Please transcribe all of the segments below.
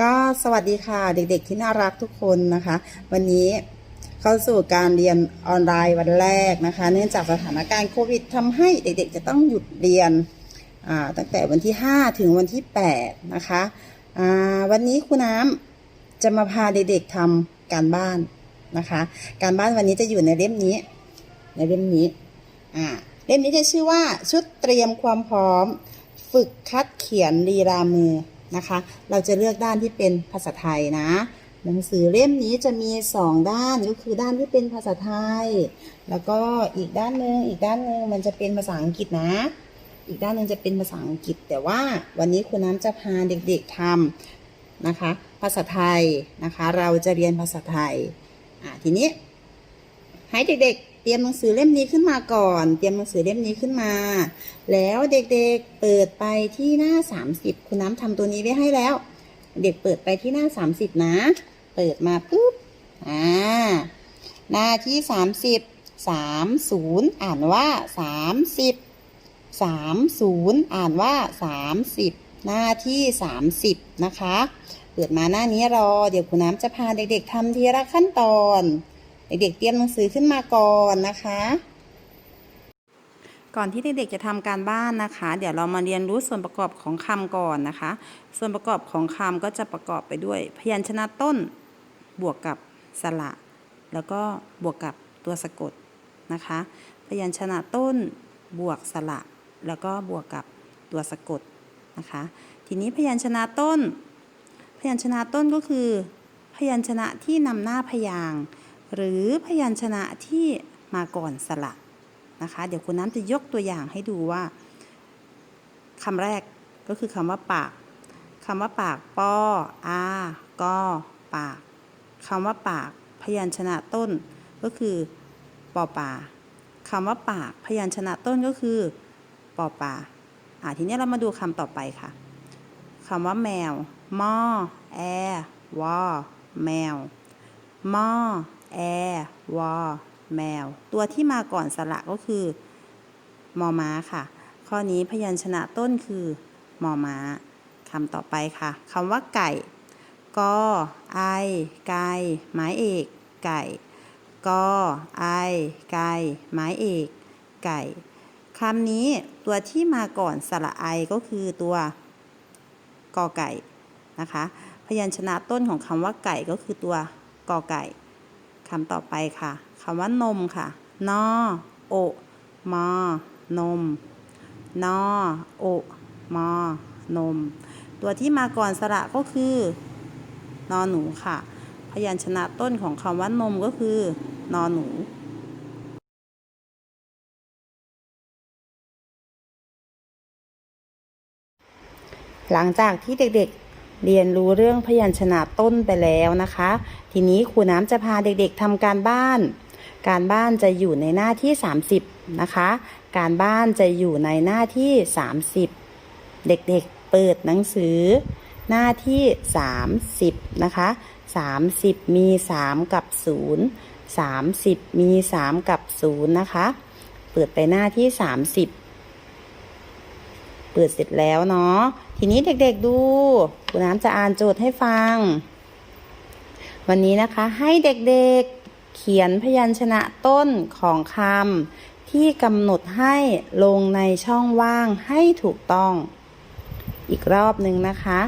ก็สวัสดีค่ะเด็กๆที่น่ารักทุกคนนะคะ วันนี้เข้าสู่การเรียนออนไลน์วันแรกนะคะ เนื่องจากสถานการณ์โควิดทำให้เด็กๆ จะต้องหยุดเรียนตั้งแต่วันที่ 5 ถึงวันที่ 8 นะคะวันนี้ครูน้ำจะมาพาเด็กๆทำการบ้านนะคะ การบ้านวันนี้จะอยู่ในเล่มนี้ ในเล่มนี้เล่มนี้จะชื่อว่าชุดเตรียมความพร้อม ฝึกคัดเขียนลีลามือ นะคะ เราจะเลือกด้านที่เป็นภาษาไทยนะ หนังสือเล่มนี้จะมีสองด้านก็คือด้านที่เป็นภาษาไทย แล้วก็อีกด้านหนึ่งอีกด้านหนึ่งมันจะเป็นภาษาอังกฤษนะ อีกด้านหนึ่งจะเป็นภาษาอังกฤษ แต่ว่าวันนี้คุณน้ำจะพาเด็กๆทำนะคะ ภาษาไทยนะคะ เราจะเรียนภาษาไทยอ่าทีนี้ให้เด็กๆ รียมหนังสือเล่มนี้ขึ้นมาก่อน เตรียมหนังสือเล่มนี้ขึ้นมา แล้วเด็กๆเปิดไปที่หน้า 30 คุณน้ำทำตัวนี้ไว้ให้แล้ว เด็กเปิดไปที่หน้า 30 นะ เปิดมาปุ๊บอ่าหน้าที่ 30 30 อ่านว่า 30 30 อ่านว่า 30 หน้าที่ 30 นะคะ เปิดมาหน้านี้รอ เดี๋ยวคุณน้ำจะพาเด็กๆทำทีละขั้นตอน เด็กๆเตรียมหนังสือขึ้นมาก่อนนะคะ ก่อนที่เด็กๆจะทำการบ้านนะคะ เดี๋ยวเรามาเรียนรู้ส่วนประกอบของคำก่อนนะคะ ส่วนประกอบของคำก็จะประกอบไปด้วย พยัญชนะต้น บวกกับสระ แล้วก็บวกกับตัวสะกดนะคะ พยัญชนะต้น บวกสระ แล้วก็บวกกับตัวสะกดนะคะ ทีนี้พยัญชนะต้น พยัญชนะต้นก็คือ พยัญชนะที่นำหน้าพยาง หรือพยัญชนะที่มาก่อนสระนะคะ เดี๋ยวคุณน้ำจะยกตัวอย่างให้ดูว่าคำแรกก็คือคำว่าปากคำว่าปากปออากอปากคำว่าปาก พยัญชนะต้นก็คือปอปาคำว่าปาก พยัญชนะต้นก็คือปอปาอ่าทีนี้เรามาดูคำต่อไปค่ะคำว่าแมวมอแอวอแมวมอ แอร์วอแมว ตัวที่มาก่อนสระก็คือ มอม้าค่ะ ข้อนี้พยัญชนะต้นคือ มอม้าคำต่อไปค่ะคำว่าไก่กอไอไก่ไม้เอกไก่กอไอไก่ไม้เอกไก่คำนี้ตัวที่มาก่อนสระไอก็คือตัวกอไก่นะคะ พยัญชนะต้นของคำว่าไก่ก็คือตัวกอไก่ คำต่อไปค่ะคำว่านมค่ะ นอ โอ มอ นม นอ โอ มอ นม ตัวที่มาก่อนสระก็คือนอหนูค่ะ พยัญชนะต้นของคำว่านมก็คือนอหนูหลังจากที่เด็ก เรียนรู้เรื่องพยัญชนะต้นไปแล้วนะคะ ทีนี้ครูน้ำจะพาเด็กๆทำการบ้าน การบ้านจะอยู่ในหน้าที่ 30 นะคะ การบ้านจะอยู่ในหน้าที่ 30 เด็กๆเปิดหนังสือ หน้าที่ 30 นะคะ 30 มี 3 กับ 0 30 มี 3 กับ 0 นะคะ เปิดไปหน้าที่ 30 เปิดเสร็จแล้วเนาะ ทีนี้เด็กๆดูคุณน้ำจะอ่านโจทย์ให้ฟัง วันนี้นะคะให้เด็กๆเขียนพยัญชนะต้นของคำที่กำหนดให้ลงในช่องว่างให้ถูกต้อง อีกรอบหนึ่งนะคะ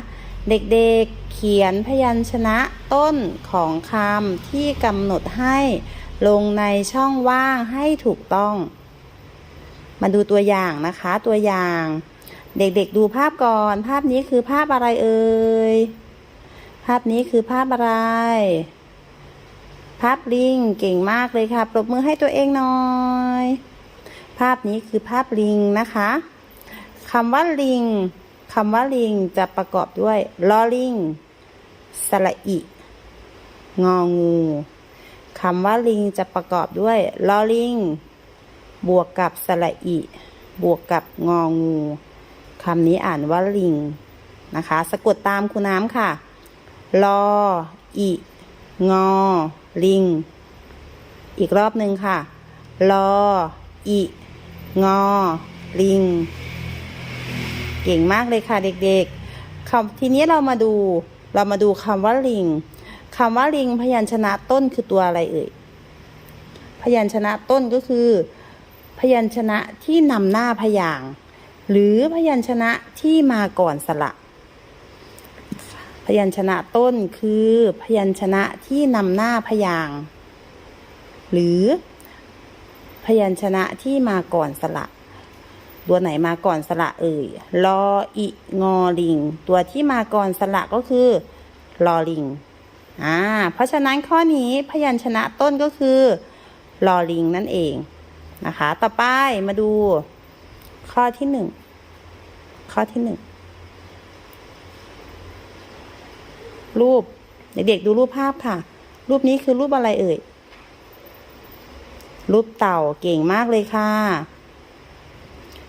เด็กๆเขียนพยัญชนะต้นของคำที่กำหนดให้ลงในช่องว่างให้ถูกต้อง มาดูตัวอย่างนะคะตัวอย่าง เด็กๆดูภาพก่อน ภาพนี้คือภาพอะไรเอ่ย ภาพนี้คือภาพอะไร ภาพลิงเก่งมากเลยค่ะ ปรบมือให้ตัวเองหน่อย ภาพนี้คือภาพลิงนะคะคำว่าลิงคำว่าลิงจะประกอบด้วยลอลิงสระอิ งองูคำว่าลิงจะประกอบด้วยลอลิงบวกกับสระอิ บวกกับงองู คำนี้อ่านว่าลิงนะคะ สะกดตามคุณน้ำค่ะ ลอ อิ งอ ลิง อีกรอบหนึ่งค่ะ ลอ อิ งอ ลิง เก่งมากเลยค่ะเด็กๆคำทีนี้เรามาดู เรามาดูคำว่าลิงคำว่าลิงพยัญชนะต้นคือตัวอะไรเอ่ย พยัญชนะต้นก็คือ พยัญชนะที่นำหน้าพยางค์ หรือพยัญชนะที่มาก่อนสระ พยัญชนะต้นคือพยัญชนะที่นำหน้าพยาง หรือพยัญชนะที่มาก่อนสระ ตัวไหนมาก่อนสระเอ่ยลออิงอลิง ตัวที่มาก่อนสระก็คือลอลิงอ่าเพราะฉะนั้นข้อนี้พยัญชนะต้นก็คือลอลิงนั่นเองนะคะ ต่อไปมาดู ข้อที่หนึ่งข้อที่หนึ่งรูปเด็กๆดูรูปภาพค่ะ รูปนี้คือรูปอะไรเอ่ย รูปเต่าเก่งมากเลยค่ะ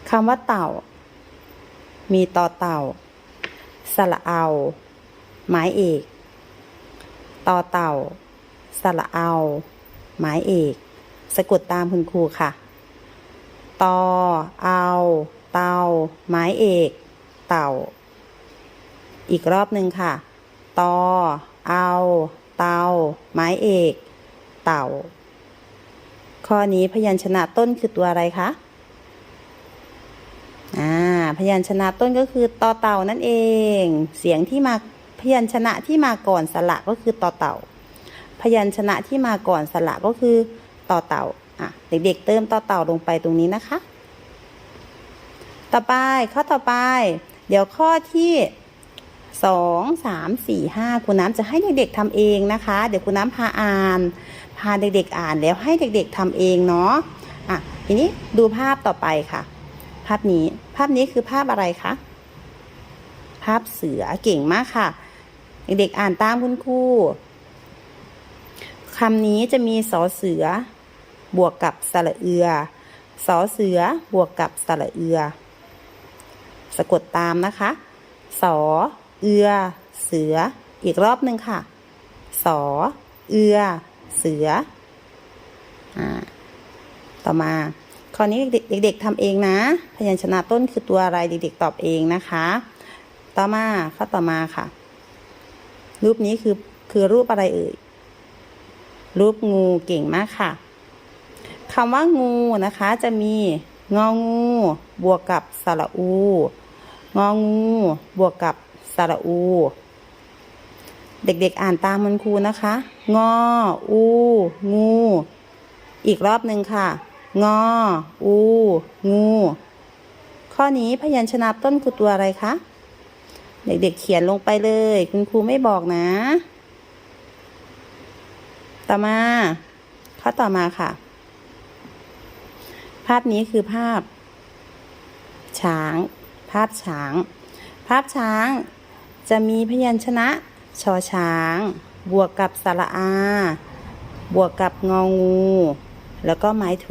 คำว่าเต่า มีต่อเต่า สระเอาไม้เอกต่อเต่า สระเอาไม้เอก สะกดตามคุณครูค่ะ ตอ เอา เตา ไม้เอก เต่า อีกรอบหนึ่งค่ะ ตอ เอา เตา ไม้เอก เต่า ข้อนี้พยัญชนะต้นคือตัวอะไรคะ อ่า พยัญชนะต้นก็คือตอเต่านั่นเอง เสียงที่มาพยัญชนะที่มาก่อนสระก็คือตอเต่า พยัญชนะที่มาก่อนสระก็คือต่อเต่า อะเด็กๆเติมต่อเต่าลงไปตรงนี้นะคะ ต่อไปข้อต่อไป เดี๋ยวข้อที่สองสามสี่ห้าคุณน้ำจะให้เด็กๆทำเองนะคะ เดี๋ยวคุณน้ำพาอ่าน พาเด็กๆอ่านแล้วให้เด็กๆทำเองเนาะอะทีนี้ดูภาพต่อไปค่ะ ภาพนี้ภาพนี้คือภาพอะไรคะภาพเสือเก่งมากค่ะ เด็กๆอ่านตามคุณครูคำนี้จะมีสอเสือ บวกกับสระเอือสอเสือบวกกับสระเอือ สะกดตามนะคะ สอเอือ เสือ อีกรอบหนึ่งค่ะ สอเอือ เสืออ่าต่อมาข้อนี้เด็กๆทำเองนะ พยัญชนะต้นคือตัวอะไรเด็กๆตอบเองนะคะ ต่อมาข้อต่อมาค่ะ รูปนี้คือคือรูปอะไรเอ่ยรูปงูเก่งมากค่ะ คำว่างูนะคะจะมีงองู บวกกับสระอู งองู บวกกับสระอู เด็กๆอ่านตามมันครูนะคะ งออู งู อีกรอบหนึ่งค่ะ งออู งู ข้อนี้พยัญชนะต้นคือตัวอะไรคะ เด็กๆเขียนลงไปเลย คุณครูไม่บอกนะ ต่อมา ข้อต่อมาค่ะาพนี้คือภาพ ช้าง ภาพช้าง ภาพช้างจะมีพยัญชนะชอช้าง บวกกับสระอา บวกกับงองู แล้วก็ไม้โถ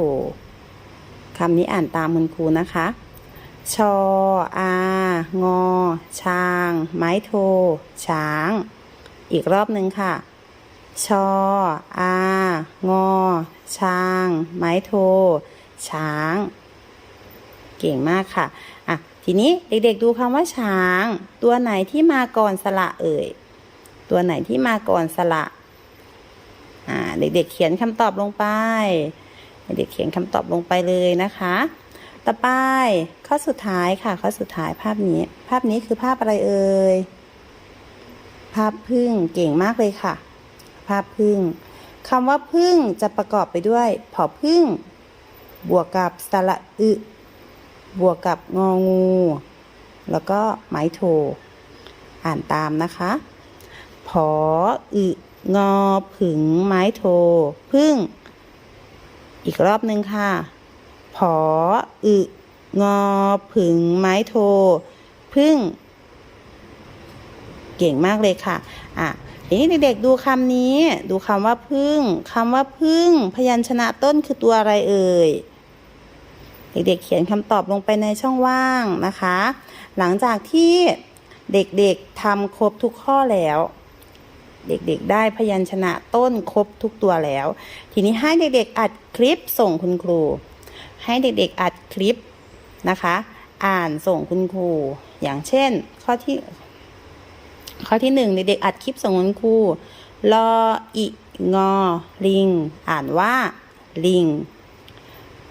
คำนี้อ่านตามคุณครูนะคะ ชออา งอ ช้าง ไม้โท ช้าง อีกรอบหนึ่งค่ะ ชออา งอ ช้าง ไม้โท ช้าง เก่งมากค่ะ อะ ทีนี้เด็กๆดูคำว่าช้าง ตัวไหนที่มาก่อนสระเอ่ย ตัวไหนที่มาก่อนสระ อ่า เด็กๆเขียนคำตอบลงไป เด็กๆเขียนคำตอบลงไปเลยนะคะ ต่อไปข้อสุดท้ายค่ะ ข้อสุดท้ายภาพนี้ ภาพนี้คือภาพอะไรเอ่ย ภาพพึ่งเก่งมากเลยค่ะ ภาพพึ่งคำว่าพึ่งจะประกอบไปด้วยผอพึ่ง บวกกับสระอึ บวกกับงองู แล้วก็ไม้โท อ่านตามนะคะ ผออึงอผึงไม้โท พึ่ง อีกรอบหนึ่งค่ะ ผออึงอผึงไม้โท พึ่ง เก่งมากเลยค่ะ อะทีนี้เด็กๆดูคำนี้ ดูคำว่าพึ่งคำว่าพึ่ง พยัญชนะต้นคือตัวอะไรเอ่ย เด็กๆเขียนคำตอบลงไปในช่องว่างนะคะ หลังจากที่เด็กๆทำครบทุกข้อแล้ว เด็กๆ ได้พยัญชนะต้นครบทุกตัวแล้ว ทีนี้ให้เด็กๆ อัดคลิปส่งคุณครู ให้เด็กๆ อัดคลิปนะคะ อ่านส่งคุณครู อย่างเช่น ข้อที่ ข้อที่หนึ่งเด็กๆ อัดคลิปส่งคุณครู ลออิงอลิง อ่านว่าลิง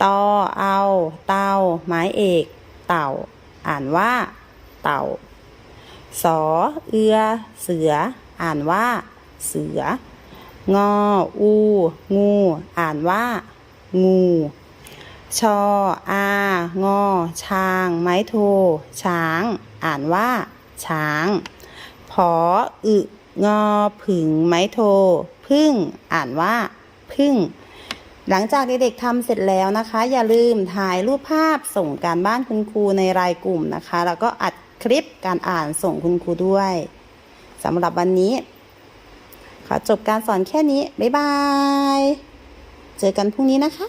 ตอเอาเตาไม้เอก เต่า อ่านว่า เต่า สอเอือ เสือ อ่านว่า เสือ งออู งู อ่านว่า งู ชออา งอ ช้าง ไม้โท ช้าง อ่านว่า ช้าง ผออึ งอผึ่งไม้โท พึ่ง อ่านว่า พึ่ง หลังจากเด็กๆทำเสร็จแล้วนะคะ อย่าลืมถ่ายรูปภาพส่งการบ้านคุณครูในรายกลุ่มนะคะ แล้วก็อัดคลิปการอ่านส่งคุณครูด้วยสำหรับวันนี้ ขอจบการสอนแค่นี้ บ๊ายบาย เจอกันพรุ่งนี้นะคะ